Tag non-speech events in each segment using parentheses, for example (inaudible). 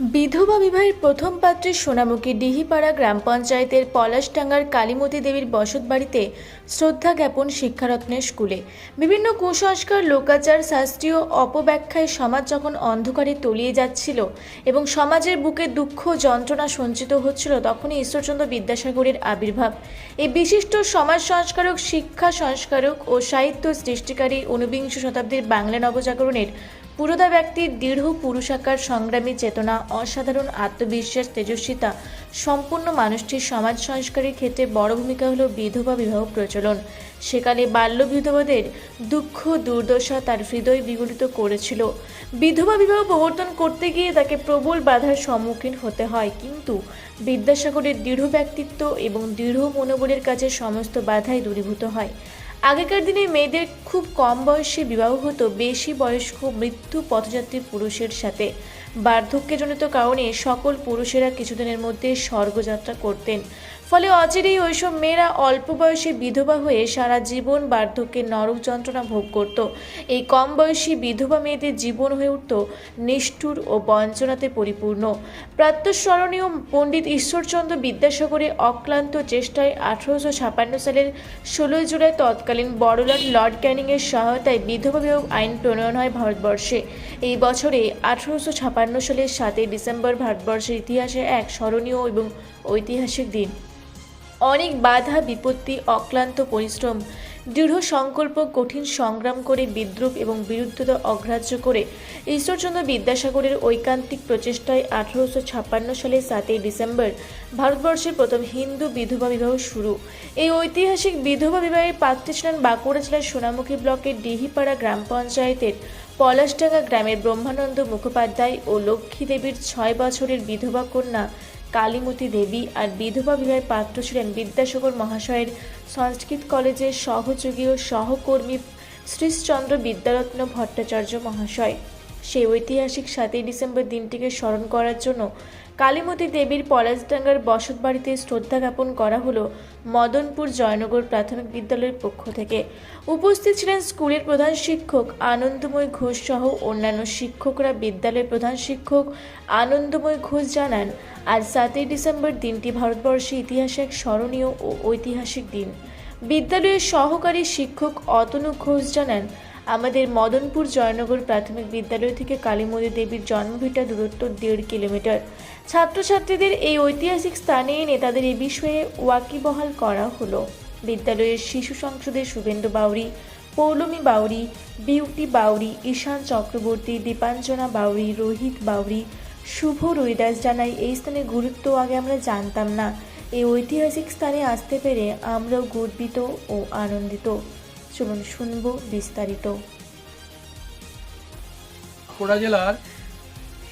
বিধবা বিবাহের প্রথম পাত্রে সোনামুখী ডিহিপাড়া গ্রাম পঞ্চায়েতের পলাশডাঙ্গার কালীমতী দেবীর বসত বাড়িতে শ্রদ্ধা জ্ঞাপন শিক্ষারত্নের স্কুলে। বিভিন্ন কুসংস্কার, লোকাচার, শাস্ত্রীয় অপব্যাখ্যায় সমাজ যখন অন্ধকারে তলিয়ে যাচ্ছিল এবং সমাজের বুকে দুঃখ, যন্ত্রণা সঞ্চিত হচ্ছিল, তখনই ঈশ্বরচন্দ্র বিদ্যাসাগরের আবির্ভাব। এই বিশিষ্ট সমাজ সংস্কারক, শিক্ষা সংস্কারক ও সাহিত্য সৃষ্টিকারী ঊনবিংশ শতাব্দীর বাংলা নবজাগরণের পুরোদা ব্যক্তির দৃঢ় পুরুষাকার সংগ্রামী চেতনা, অসাধারণ আত্মবিশ্বাস, তেজস্বিতা সম্পূর্ণ মানুষটির সমাজ সংস্কারের ক্ষেত্রে বড় ভূমিকা হল বিধবা বিবাহ প্রচলন। সেকালে বাল্য বিধবাদের দুঃখ, দুর্দশা তার হৃদয় বিগলিত করেছিল। বিধবা বিবাহ প্রবর্তন করতে গিয়ে তাকে প্রবল বাধার সম্মুখীন হতে হয়। কিন্তু বিদ্যাসাগরের দৃঢ় ব্যক্তিত্ব এবং দৃঢ় মনোবলের কাছে সমস্ত বাধাই দূরীভূত হয়। আগেকার দিনে মেয়েদের খুব কম বয়সে বিবাহ হতো, বেশি বয়স্ক মৃত্যু পথযাত্রী পুরুষের সাথে। বার্ধক্যজনিত কারণে সকল পুরুষেরা কিছুদিনের মধ্যে স্বর্গযাত্রা করতেন। ফলে অচিরেই ওইসব মেয়েরা অল্প বয়সে বিধবা হয়ে সারা জীবন বার্ধক্যের নরক যন্ত্রণা ভোগ করত। এই কম বয়সী বিধবা মেয়েদের জীবন হয়ে উঠত নিষ্ঠুর ও বঞ্চনাতে পরিপূর্ণ। প্রাত্যস্মরণীয় পণ্ডিত ঈশ্বরচন্দ্র বিদ্যাসাগরের অক্লান্ত চেষ্টায় আঠারোশো ছাপান্ন সালের ষোলোই জুলাই তৎকালীন বড়লাট লর্ড ক্যানিংয়ের সহায়তায় বিধবা বিবাহ আইন প্রণয়ন হয় ভারতবর্ষে। এই বছরে আঠারোশো ছাপান্ন সালের সাতই ডিসেম্বর ভারতবর্ষের ইতিহাসে এক স্মরণীয় এবং ঐতিহাসিক দিন। অনেক বাধা, বিপত্তি, অক্লান্ত পরিশ্রম, দৃঢ় সংকল্প, কঠিন সংগ্রাম করে বিদ্রুপ এবং বিরুদ্ধতা অগ্রাহ্য করে ঈশ্বরচন্দ্র বিদ্যাসাগরের ঐকান্তিক প্রচেষ্টায় আঠারোশো ছাপ্পান্ন সালের সাতই ডিসেম্বর ভারতবর্ষের প্রথম হিন্দু বিধবা বিবাহ শুরু। এই ঐতিহাসিক বিধবা বিবাহের পাত্রী ছিলেন বাঁকুড়া জেলার সোনামুখী ব্লকের ডিহিপাড়া গ্রাম পঞ্চায়েতের পলাশডাঙ্গা গ্রামের ব্রহ্মানন্দ মুখোপাধ্যায় ও লক্ষ্মী দেবীর ছয় বছরের বিধবা কন্যা কালীমতী দেবী আর বিধবা বিবাহের পাত্র ছিলেন বিদ্যাসাগর মহাশয়ের সংস্কৃত কলেজের সহযোগী ও সহকর্মী শ্রীশচন্দ্র বিদ্যারত্ন ভট্টাচার্য মহাশয়। সেই ঐতিহাসিক সাতই ডিসেম্বর দিনটিকে স্মরণ করার জন্য কালীমতী দেবীর পলাশডাঙ্গার বসত বাড়িতে শ্রদ্ধা জ্ঞাপন করা হলো মদনপুর জয়নগর প্রাথমিক বিদ্যালয়ের পক্ষ থেকে। উপস্থিত ছিলেন স্কুলের প্রধান শিক্ষক আনন্দময় ঘোষ সহ অন্যান্য শিক্ষকরা। বিদ্যালয়ের প্রধান শিক্ষক আনন্দময় ঘোষ জানান, আজ সাতই ডিসেম্বর দিনটি ভারতবর্ষের ইতিহাসে এক স্মরণীয় ও ঐতিহাসিক দিন। বিদ্যালয়ের সহকারী শিক্ষক অতনু ঘোষ জানান আমাদের মদনপুর জয়নগর প্রাথমিক বিদ্যালয় থেকে কালীমতী দেবীর জন্মভিটা দূরত্ব দেড় কিলোমিটার। ছাত্রছাত্রীদের এই ঐতিহাসিক স্থানে এনে তাদের এ বিষয়ে ওয়াকিবহাল করা হলো। বিদ্যালয়ের শিশু সংসদের শুভেন্দু বাউরি, পৌলমী বাউরি, বিউটি বাউরি, ঈশান চক্রবর্তী, দীপাঞ্জনা বাউরি, রোহিত বাউরি, শুভ রৈদাস জানাই এই স্থানের গুরুত্ব আগে আমরা জানতাম না। এই ঐতিহাসিক স্থানে আসতে পেরে আমরাও গর্বিত ও আনন্দিত। চলুন শুনব বিস্তারিত। বাঁকুড়া জেলার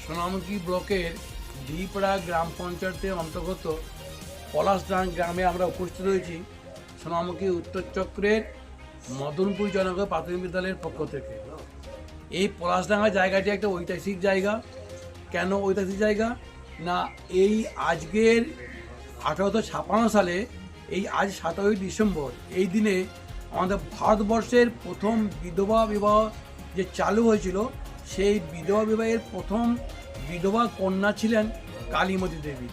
সোনামুখী ব্লকের ডিপাড়া গ্রাম পঞ্চায়েতের অন্তর্গত পলাশডাং গ্রামে আমরা উপস্থিত হয়েছি সোনামুখী উত্তর চক্রের মদনপুর জনগণ প্রাথমিক বিদ্যালয়ের পক্ষ থেকে। এই পলাশডাঙ্গা জায়গাটি একটা ঐতিহাসিক জায়গা। কেন ঐতিহাসিক জায়গা? না, এই আজকের আঠারোশো ছাপান্ন সালে, এই আজ সাতই ডিসেম্বর, এই দিনে আমাদের ভারতবর্ষের প্রথম বিধবা বিবাহ যে চালু হয়েছিল, সেই বিধবা বিবাহের প্রথম বিধবা কন্যা ছিলেন কালীমতী দেবী।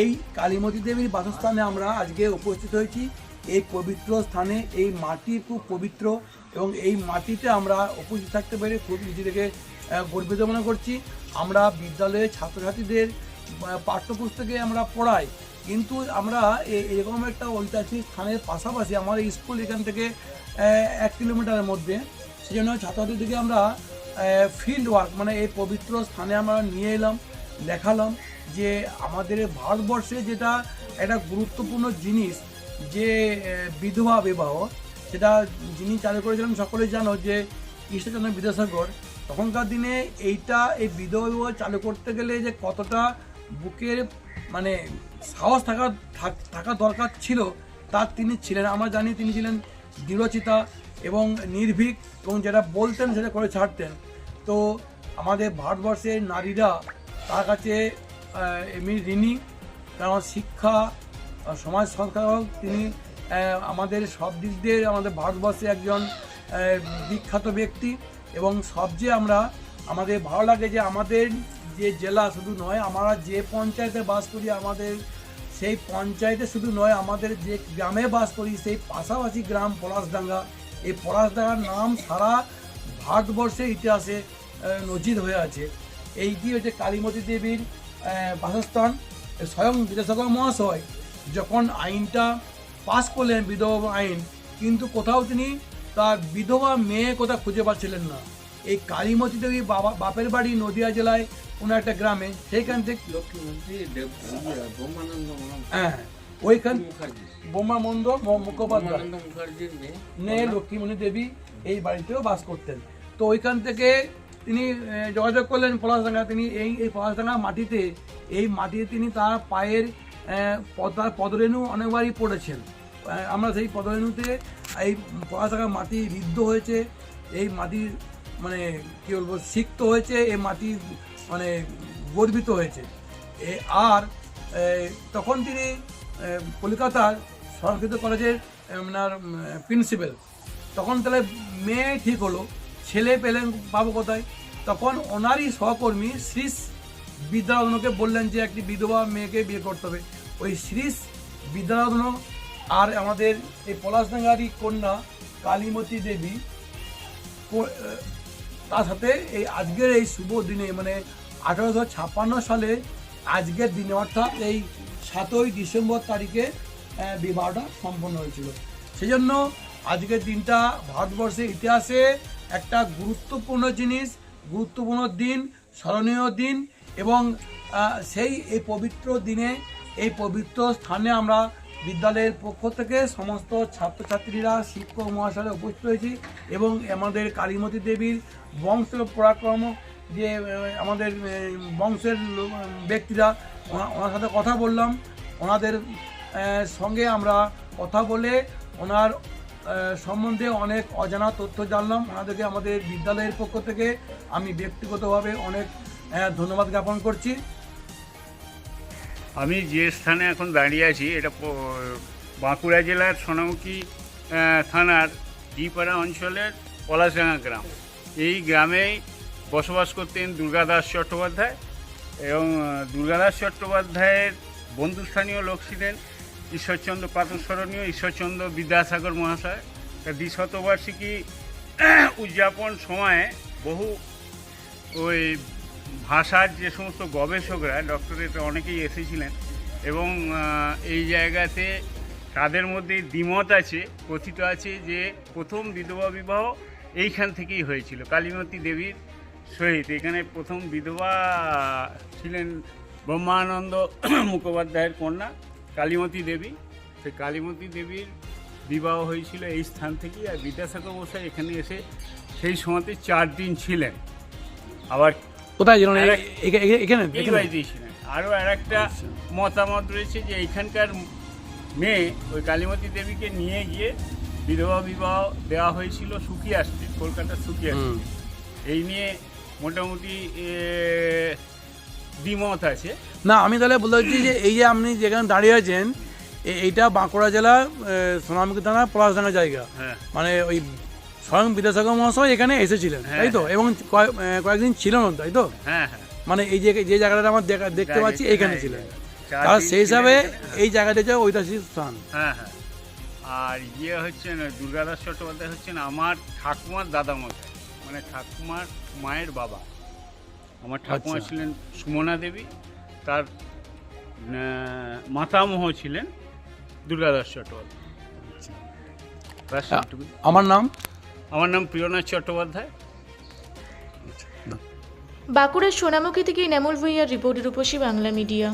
এই কালীমতী দেবীর বাসস্থানে আমরা আজকে উপস্থিত হয়েছি। এই পবিত্র স্থানে এই মাটি খুব পবিত্র এবং এই মাটিতে আমরা উপস্থিত থাকতে পেরে খুব নিজেদেরকে গর্বিত মনে করছি। আমরা বিদ্যালয়ে ছাত্রছাত্রীদের পাঠ্যপুস্তকে আমরা পড়াই। কিন্তু আমরা এরকম একটা ঐতিহাসিক স্থানের পাশাপাশি আমাদের স্কুল এখান থেকে এক কিলোমিটারের মধ্যে সেই জন্য ছাত্রছাত্রীদেরকে আমরা ফিল্ড ওয়ার্ক মানে এই পবিত্র স্থানে আমরা নিয়ে এলাম, দেখালাম যে আমাদের ভারতবর্ষে যেটা একটা গুরুত্বপূর্ণ জিনিস, যে বিধবা বিবাহ, সেটা যিনি চালু করেছিলেন সকলেই জানো যে ঈশ্বরচন্দ্র বিদ্যাসাগর, তখনকার দিনে এইটা, এই বিধবা বিবাহ চালু করতে গেলে যে কতটা বুকের মানে সাহস থাকা, থাক- দরকার ছিল। তার তিনি ছিলেন, আমরা জানি তিনি ছিলেন দৃঢ়চিতা এবং নির্ভীক এবং যেটা বলতেন সেটা করে ছাড়তেন। তো আমাদের ভারতবর্ষের নারীরা তার কাছে এমনি ঋণী কারণ শিক্ষা সমাজ সংস্কারক, তিনি আমাদের সব দিক দিয়ে আমাদের ভারতবর্ষে একজন বিখ্যাত ব্যক্তি এবং সবচেয়ে আমরা, আমাদের ভালো লাগে যে আমাদের যে জেলা শুধু নয়, আমরা যে পঞ্চায়েতে বাস করি আমাদের, সেই পঞ্চায়েতে শুধু নয়, আমাদের যে গ্রামে বাস করি, সেই পাশাপাশি গ্রাম পলাশডাঙ্গা। এই পলাশডাঙ্গার নাম সারা ভারতবর্ষের ইতিহাসে নজির হয়ে আছে। এইটি হচ্ছে কালীমতী দেবীর বাসস্থান, স্বয়ং বিদ্যাসাগর মহাশয় যখন আইনটা পাস করলেন, বিধবা আইন, কিন্তু কোথাও তিনি তার বিধবা মেয়ে কোথাও খুঁজে পাচ্ছিলেন না। এই কালীমতী দেবী বাবা, বাপের বাড়ি নদিয়া জেলায় কোনো একটা গ্রামে সেইখান থেকে ইয়ে, হ্যাঁ ওইখান মুখোপাধ্যায়। মেয়ে লক্ষ্মীমণি দেবী এই বাড়িতেও বাস করতেন। তো ওইখান থেকে তিনি যোগাযোগ করলেন পলাশডাঙ্গা। তিনি এই এই পলাশডাঙ্গা মাটিতে এই মাটিতে তিনি তার পায়ের আহ, পদ- তার পদরেণু অনেকবারই পড়েছেন। আমরা সেই পদরেণুতে এই পলাশডাঙ্গা মাটি ঋদ্ধ হয়েছে এই মাটির মানে কী বলব সিক্ত হয়েছে এই মাটি মানে গর্বিত হয়েছে। আর তখন তিনি কলকাতার সংস্কৃত কলেজের আপনার প্রিন্সিপাল তখন তাহলে মেয়ে ঠিক হলো, ছেলে পেলেন পাবো কোথায়? তখন ওনারই সহকর্মী শ্রীশ বিদ্যারাধনকে বললেন যে, একটি বিধবা মেয়েকে বিয়ে করতে হবে। ওই শ্রীশ বিদ্যারাধন আর আমাদের এই পলাশডাঙ্গারই কন্যা কালীমতী দেবী তার সাথে এই আজকের এই শুভ দিনে মানে আঠারোশো ছাপ্পান্ন সালে আজকের দিনে, অর্থাৎ এই সাতই ডিসেম্বর তারিখে বিবাহটা সম্পন্ন হয়েছিল। সেই জন্য আজকের দিনটা ভারতবর্ষের ইতিহাসে একটা গুরুত্বপূর্ণ জিনিস, গুরুত্বপূর্ণ দিন, স্মরণীয় দিন এবং সেই এই পবিত্র দিনে, এই পবিত্র স্থানে আমরা বিদ্যালয়ের পক্ষ থেকে সমস্ত ছাত্রছাত্রীরা শিক্ষক মহাশয় উপস্থিত হয়েছি এবং আমাদের কালীমতী দেবীর বংশ পরাক্রম যে আমাদের বংশের ব্যক্তিরা ওনার সাথে কথা বললাম। ওনাদের সঙ্গে আমরা কথা বলে ওনার সম্বন্ধে অনেক অজানা তথ্য জানলাম। ওনাদেরকে আমাদের বিদ্যালয়ের পক্ষ থেকে আমি ব্যক্তিগতভাবে অনেক ধন্যবাদ জ্ঞাপন করছি। আমি যে স্থানে এখন দাঁড়িয়ে আছি, এটা বাঁকুড়া জেলার সোনামুখী থানার ডিপাড়া অঞ্চলের পলাশডাঙ্গা গ্রাম। এই গ্রামেই বসবাস করতেন দুর্গাদাস চট্টোপাধ্যায় এবং দুর্গাদাস চট্টোপাধ্যায়ের বন্ধুস্থানীয় লোক ছিলেন ঈশ্বরচন্দ্র প্রাতঃস্মরণীয় ঈশ্বরচন্দ্র বিদ্যাসাগর মহাশয়। তার দ্বিশতবার্ষিকী উদযাপন সময়ে বহু ওই ভাষার যে সমস্ত গবেষকরা ডক্টরেট অনেকেই এসেছিলেন এবং এই জায়গাতে তাদের মধ্যে দ্বিমত আছে, কথিত আছে যে প্রথম বিধবা বিবাহ এইখান থেকেই হয়েছিল। কালীমতী দেবীর সহিত। এখানে প্রথম বিধবা ছিলেন ব্রহ্মানন্দ (clears throat) মুখোপাধ্যায়ের কন্যা, কালীমতী দেবী। সেই কালীমতী দেবীর বিবাহ হয়েছিল এই স্থান থেকেই, আর বিদ্যাসাগর মশাই এখানে এসে সেই সময়তে চার দিন ছিলেন। আবার কোথায় আরে- এখানে আরও আর একটা মতামত রয়েছে যে এইখানকার মেয়ে ওই কালীমতী দেবীকে নিয়ে গিয়ে বিধবা বিবাহ দেওয়া হয়েছিল সুকিয়া স্ট্রিট কলকাতার সুকিয়া। স্ট্রিট এই নিয়ে মোটামুটি দ্বিমত আছে। না আমি তাহলে বলতে চাচ্ছি যে এই যে আপনি যেখানে দাঁড়িয়ে আছেন এইটা বাঁকুড়া জেলার আহ, সোনামুখী থানা পলাশডাঙ্গা জায়গা। হ্যাঁ। মানে ওই স্বয়ং বিদ্যাসাগর মহাশয় এখানে এসেছিলেন হ্যাঁ, তাই তো? এবং কয়েক- আহ, কয়েকদিন ছিলেন তাই তো? হ্যাঁ হ্যাঁ। মানে এই যে যে জায়গাটা আমার দেখা- দেখতে পাচ্ছি এখানে হ্যাঁ, ছিলেন। তার সেই হিসাবে এই জায়গাটা হচ্ছে ঐতিহাসিক স্থান। হ্যাঁ হ্যাঁ। আর ইয়ে হচ্ছেন দুর্গাদাস চট্টোপাধ্যায় হচ্ছেন আমার ঠাকুমার দাদা দাদামশাই মানে ঠাকুমার মায়ের বাবা। আমার ঠাকুমা আচ্ছা। ছিলেন সুমনা দেবী তার মাতামহ ছিলেন দুর্গাদাস চট্টোপাধ্যায়। আমার নাম আমার নাম প্রিয়নাথ চট্টোপাধ্যায়। বাঁকুড়ার সোনামুখী থেকে ইনামুল ভুঁইয়ার রিপোর্টের উপসী বাংলা মিডিয়া।